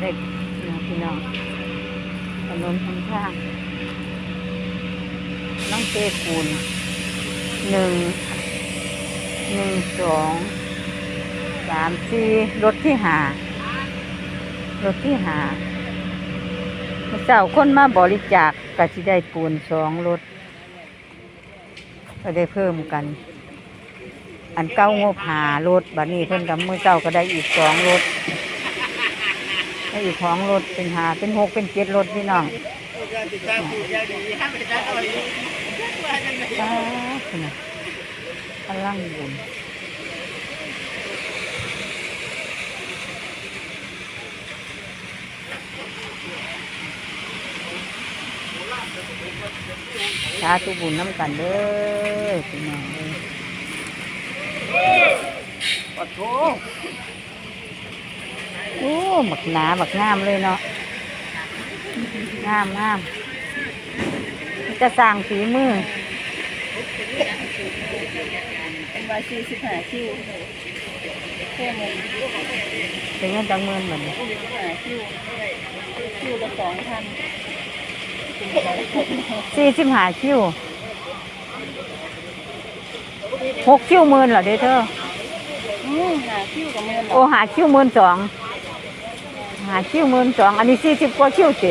เด็กนะพี่น้องถนนหนทางน้องเตปูนหนึ่งหนึ่งสองสามสี่รถที่หารถที่หาเมื่อเช้าคนมาบริจาคก็สิได้ปูนสองรถ ก็ได้เพิ่มกัน อันเก้างบหารถบัดนี้เพิ่นกับมือเจ้าก็ได้อีกสองรถ ได้อีกของรถเป็นหาเป็นหกเป็นเจ็ดรถพี่น้องพลังบุญสาธุบุญน้ำกันเด้อพี่น้องเด้อปะโถ หมักหนาหมักงามเลยเนาะงามงามจะสร้างฝีมือเป็นวายสี่สิบห้าคิวแค่เงินเป็นเงินจังเมือนเหมือนสี่สิบห้าคิวคิวละสองพันสี่สิบห้าคิวหกคิวหมื่นเหรอเด้อเธออืมหาคิวกับเงินโอ้หาคิวหมื่นสอง หาคิ้วหมื่นสองอันนี้สี่สิบกว่าคิวเจ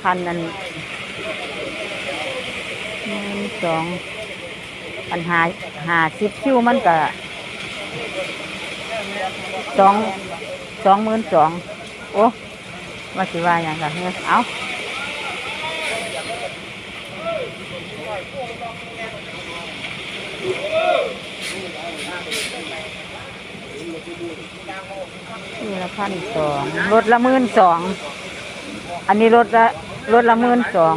คันนั้นหมื่นสองอันหาหาสิบคิวมันก็สองสองหมื่นสองโอ้มาสิว่าอย่างไรเฮ้ยเอา นี่ละพันสองรถละหมื่นสอง อันนี้รถละรถละหมื่นสอง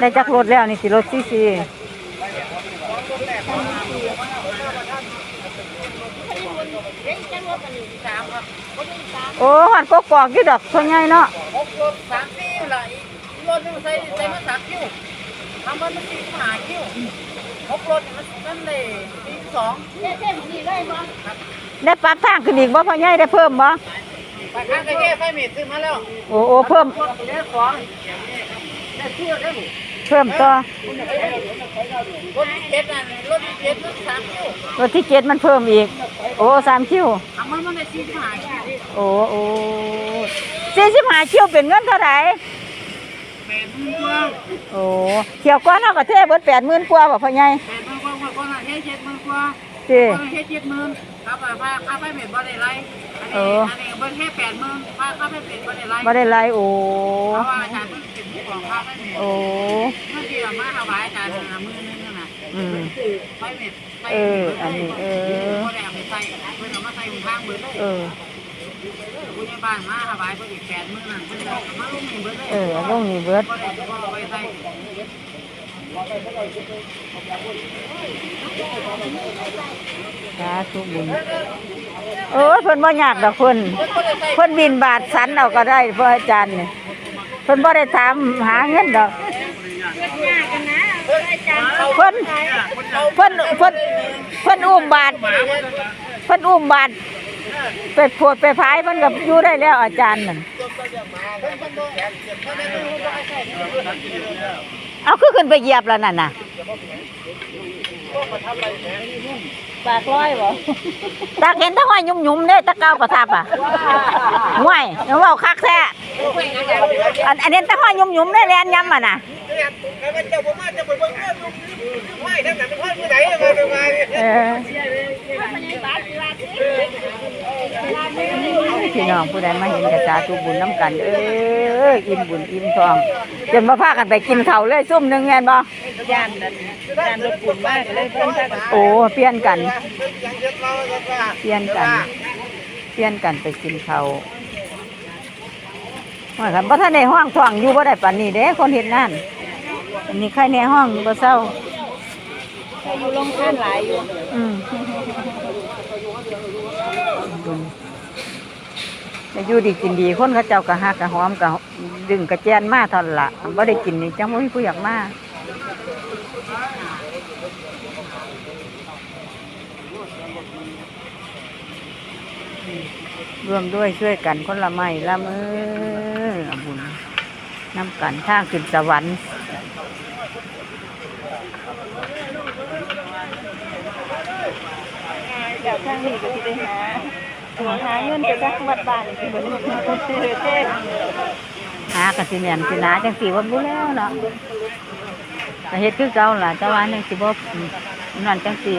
ได้จักรถแล้วนี่สิรถซีซีโอ้หันก็กอกกี่ดอกส่วนใหญ่เนาะสามคิวละรถนึงใส่ใส่มาสามคิวทำมันสี่สิบห้าคิวหกรถมันนั่นเลย สี่สองเท่เท่ดีได้มั้งได้ปรับทางขึ้นอีกบ่พ่อใหญ่ได้เพิ่มบ่ไปข้างกระเทียไฟเม็ดซื้อมาแล้วโอ้โอ้เพิ่มรถเลี้ยของได้เชื่อได้หมเพิ่มต่อรถที่เจ็ดนั่นรถที่เจ็ดรถสามคิวรถที่เจ็ดมันเพิ่มอีก โอ้สามคิวทำมันมันได้สี่สิบห้าคิวโอ้โอ้สี่สิบห้าคิวเป็นเงินเท่าไหร่แปดหมื่นกว่าโอ้เขียวก้อนเอากระเทเบิดแปดหมื่นกว่าบ่พ่อใหญ่ เฮ็ดเจ็ดหมื่นกว่าเจ้คนละเฮ็ดเจ็ดหมื่นค่าไฟฟ้าค่าไฟเม็ดบ่ได้ไรอันเอนี้ออันนี้เบิ่งแค่แปดหมื่นค่าค่าไฟเม็ดบ่ได้ไรบ่ได้ไล่โอ้เพราะว่าอาจารย์เพิ่งเป็นผู้กองค่าไฟเม็ดโอ้เมื่อกี้เรามาถวายอาจารย์หามือนึงนั่นน่ะอืมไฟเม็ดไฟเอออันนี้เออบ่ได้เอาไปใส่เพิ่นเอามาใส่ข้างเบิดเลยเออผู้ใหญ่บ้านมาถวายเพิ่นอีกแปดหมื่นนั่นเพิ่นเอามาลงนี่เบิดเลยเออลงนี่เบิดบ่ได้บ่เอาไปใส่ สาธุบุญโอ้ยเพิ่นบ่ยากดอกเพิ่นเพิ่นบินบาทสันเอาก็ได้เพื่ออาจารย์นี่เพิ่นบ่ได้ถามหาเงินดอกเพิ่นเพิ่นเพิ่นเพิ่นอุ้มบาทเพิ่นอุ้มบาทไปปวดไปพายเพิ่นก็อยู่ได้แล้วอาจารย์นั่น เอาคือขึ้นไปเหยียบแล้วนั่นน่ะปากร้อยบ่ตากเห็นแตะห้อยยุ่มๆเด้ตะเกาประทับอะห่วยเอาเว้าคักแท้อันอันนี้ตะห้อยยุ่มๆเด้แลนยำอะน่ะเออ พี่น้องผู้ใดมาเห็นกระจาทุบุญน้ำกันเอออิ่มบุญอิ่มทอง จนมาพากันไปกินข้าวเลยซุ่มหนึงแม่นบ่ย่านนั้นย่านรถปุ่นมากเลยเพิ่นพากันโอ้เปลี่ยนกัน เปลี่ยนกัน เปลี่ยนกันไปกินข้าวว่าครับบ่ทันได้ห้องท้องอยู่บ่ได้ปานนี้เด้คนเฮ็ดงานอันนี้ใครแน่ห้องอยู่บ่เศร้าใครอยู่โรงทานหลายอยู่อืมบุ อยู่ดีกินดีคนเขาเจ้ากะฮักกะหอมกะดึงกะแจนมาทอนละไม่ได้กินนี่จังบ่มีผู้อยากมาร่วมด้วยช่วยกันคนละไม่ละมือบุญน้ำกันข้าขึ้นสวรรค์จากข้างนี้ก็ที่ได้หา หาเงินไปจักวัดบ้านที่บ่ได้ซื้อเด้หากระสิเนียนสินาจังสีว่ารู้แล้วเนาะแต่เฮ็ดคือเก่าล่ะแต่ว่าจังสิบ่นั่นจังสี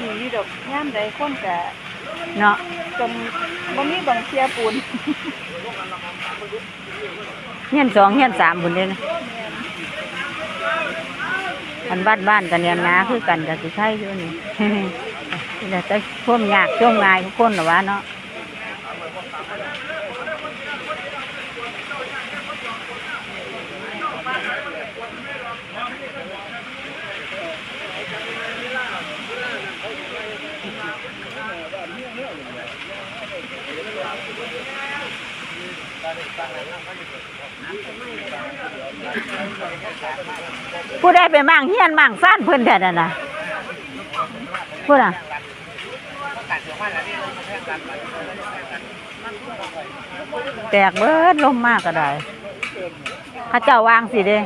นี่อยู่ดอกยามใดคนก็เนาะจนบ่มีบังเสียปูนเฮียนสองเฮียนสามบุญเลยนะอันบ้านบ้านกันเนี่ยนาคือกันกับสิไทยอยู่นี่แต่แต่ท่วมยากท่วมง่ายทุกคนหรอวะเนาะ ผู้ได้ไปมั่งเฮียนมั่งซ่านเพิ่อนแท้นั่นน่ะพูดอะแตกเบิดลมมากก็ได้ข้าเจ้าวางสิเด้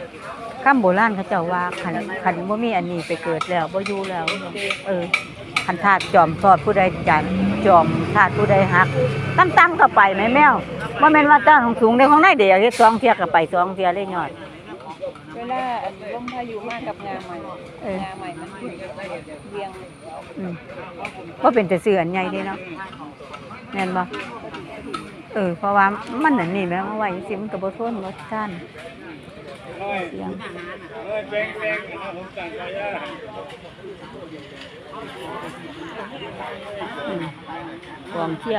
ข้ามโบราณเขาเจ้าว่าขันขันบ่มีอันนี้ไปเกิดแล้วบ่อยู่แล้ว เออขันธาตุจอมทอดผู้ใดจันจอมธาตุผู้ใดหักตั้งตั้งๆก็ไปไหมแมวว่าแม่นว่าจ้าของสูงในของในเดียวเฮ็ดสองเทียก็ไปสองเทียเลยยอด ลาอันลมพายุมากับงาใหม่เอองาใหม่มันเวียงอืมว่าเป็นแต่เสืออันใหญ่เดีเนาะแม่นบ่เออเพราะว่ามันอันนี้แหม่มาไว้สิมันก็บ่ทนบ่ท่านเสียงอืมกองเชีย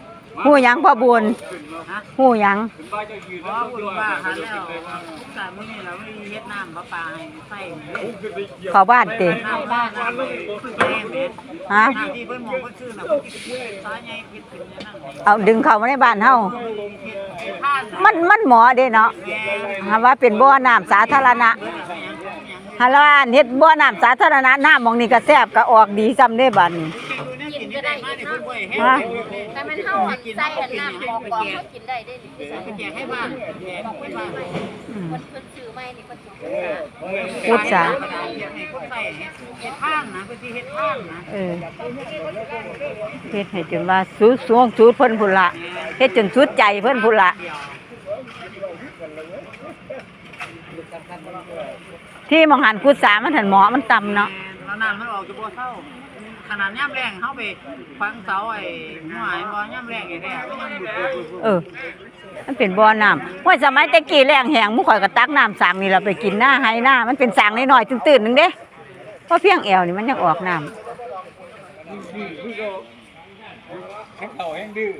หยังพ่อบุญหูหยังเพราะคุณว่าหันแล้วแต่มื้อนี้เราไม่มีเฮ็ดน้ำประปาให้ใส่เข้าบ้านติน้ำบ้านน้ำคือแก้มเม็ดฮะน้ำที่เพิ่นมองเพิ่นชื่อน่ะเพิ่นคิดซ้ายใหญ่คิดขึ้นอย่างนั้นเอาดึงเข้ามาในบ้านเฮาเฮ็ดท่านมันมันหมอเด้เนาะหาว่าเป็นบ่อน้ำสาธารณะหาว่าเฮ็ดบ่อน้ำสาธารณะน้ำหมองนี้ก็แซ่บก็ออกดีซ้ำเด้บัดนี้กินก็ ได้มาเนี่ยเพิ่นบ่ให้ฮะแต่มันเท่าอันใส่อันน้ำบอกบอกเขากินได้ได้นี่คือสาไปแจกให้บ้านแจกให้บ้านอืมคนคนซื้อไม่นี่คนซื้อพูดจ้ะแจกให้คนใส่เฮ็ดท่านนะเพิ่นสิเฮ็ดท่านนะเออเฮ็ดให้จนว่าสุดสวงสุดเพิ่นพุ่นละเฮ็ดจนสุดใจเพิ่นพุ่นละที่มองหันกุศามันหันหมอมันต่ำเนาะแล้วน้ำมันออกจะบ่เท่า ขนาดย่ำแรงเฮาไปฟังเสาไอ้หน่วยบ่ย่ำแรงไอ้แท้มันยังบุดเออ มันเป็นบ่อน้ำว่าสมัยแตะกี้แรงแหงหมุข่อยก็ตักน้ำสางนี่เราไปกินหน้าไห้หน้า มันเป็นสางน้อยๆตื้นๆหนึงเด้เพราะเพียงแอวนี่มันยังออกน้ำเขาแห้งดื้อ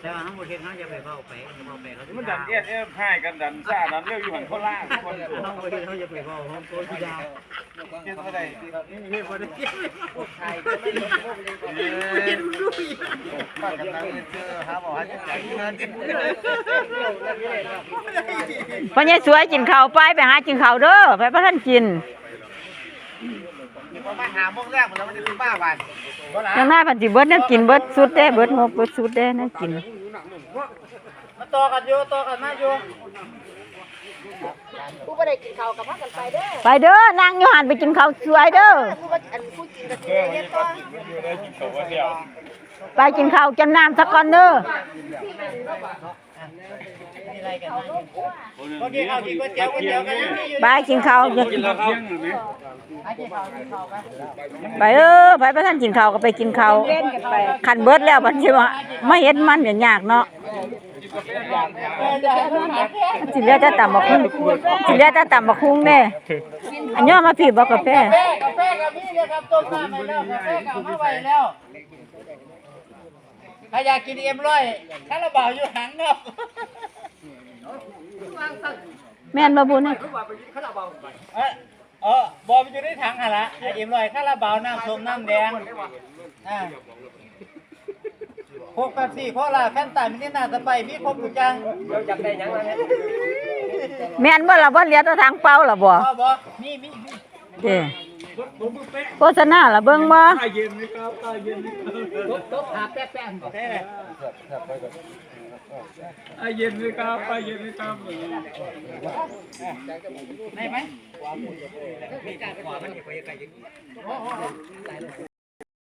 แต่ว่าเฮาบ่เฮ็ดเฮาจะไปเว้าไปเว้าไปเขามันดันเอ็ดเอ็ดให้กันดันซ่าดันเลี้ยวอยู่หันคนล่างคนเฮาบ่เฮ็ดเฮาจะไปเว้าเฮาโตสิดาเจ็ดอะไรนี่เฮ็ดบ่ได้ใช่เฮ็ดรู้อีกป้ากำลังเจอหาบอกให้จ่ายเงินพอใหญายสวยกินข้าวไปไปหากินข้าวเด้อไปพระท่านกิน ประมาณหาโมงแรกมันแล้วมันจะถึงบ้าวันยังหน้าพันจิเบิดแนั่กินเบิดสุดเด้เบิดงบเบิดสุดเด้แนั่กิน มาต่อกันอยู่ต่อกันมาอยู่ผู้บ่ได้กินข้าวกับพากันไปเด้อไปเด้อนางอยู่หันไปกินข้าวสวยเด้อ ผู้บ่อันผู้กินก็สิได้เฮ็ดต่อไปกินข้าวจำน้ำสักก่อนเด้อมี อะไรกันเมื่อกี้เอากินก๋วยเตี๋ยวก๋วยเตี๋ยวกันยังมีอยู่บายกินข้าวกินกินแล้วครับไหมไอ้กินข้าวกินข้าวไปไปเออไปประท่านกินข้าวก็ไปกินข้าวคันเบิดแล้วบัดสิว่ามาเฮ็ดมันเนี่ยยากเนาะเออเดี๋ยวให้มันหาแค่สิเหลือแต่ตำบักหุ่งสิเหลือแต่ตำบักหุ่งเด้อันย่อมาพี่บ่กาแฟกาแฟกาแฟกับพี่เลยครับต้มน้ำไปแล้วกาแฟกับมาไว้แล้วใครอยากกินเอ็มร้อยคาราบาวอยู่หังเนาะ แม่นบ่บุญนี่เออเออบอมอยู่ในถังอะละไอเอ็มร้อยคาราบาวน้ำส้มน้ำแดงอ่าพวกแป๊บซี่โคลาแฟนตามินินาสไปมีครบทุกอย่างแม่นบ่ล่ะบ่เหลือแต่ทางเปล่าล่ะบ่บอบอมีมีมีเด้โฆษณาล่ะเบิ่งบ่ตาเย็นไหมครับตาเย็นไหมครับตบหาแป๊ะแป๊ะโอ เคตาเย็นไหมครับตาเย็นไหมครับได้ไหม